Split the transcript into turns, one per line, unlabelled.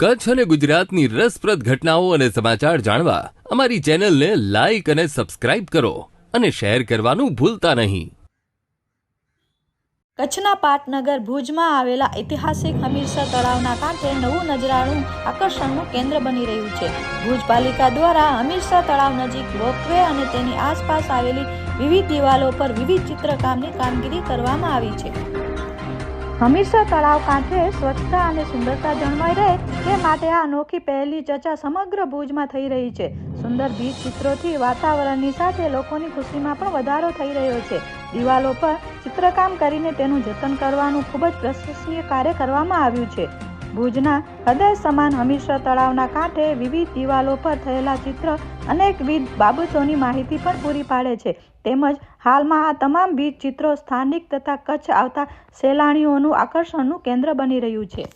કચ્છ અને ગુજરાતની રસપ્રદ ઘટનાઓ અને સમાચાર જાણવા અમારી ચેનલને લાઈક અને સબસ્ક્રાઇબ કરો અને શેર કરવાનું ભૂલતા નહીં.
કચ્છના પાટનગર ભુજમાં આવેલા ઐતિહાસિક હમીરસર તળાવના કાંઠે નવું નજરાણું આકર્ષણનું કેન્દ્ર બની રહ્યું છે. ભુજ પાલિકા દ્વારા હમીરસર તળાવ નજીક રોપવે અને તેની આસપાસ આવેલી વિવિધ દિવાલો પર વિવિધ ચિત્રકામની કામગીરી કરવામાં આવી છે. હમીરસર તળાવ કાંઠે સ્વચ્છતા અને સુંદરતા જળવાઈ રહે તે માટે આ અનોખી પહેલી ચર્ચા સમગ્ર ભુજમાં થઈ રહી છે. સુંદર બીચ ચિત્રોથી વાતાવરણની સાથે લોકોની ખુશીમાં પણ વધારો થઈ રહ્યો છે. દિવાલો પર ચિત્રકામ કરીને તેનું જતન કરવાનું ખૂબ જ પ્રશંસનીય કાર્ય કરવામાં આવ્યું છે. ભુજના હૃદય સમાન હમીરસર તળાવના કાંઠે વિવિધ દિવાલો પર થયેલા ચિત્ર અનેકવિધ બાબતોની માહિતી પણ પૂરી પાડે છે. તેમજ હાલમાં આ તમામ બીજ ચિત્રો સ્થાનિક તથા કચ્છ આવતા સહેલાણીઓનું આકર્ષણનું કેન્દ્ર બની રહ્યું છે.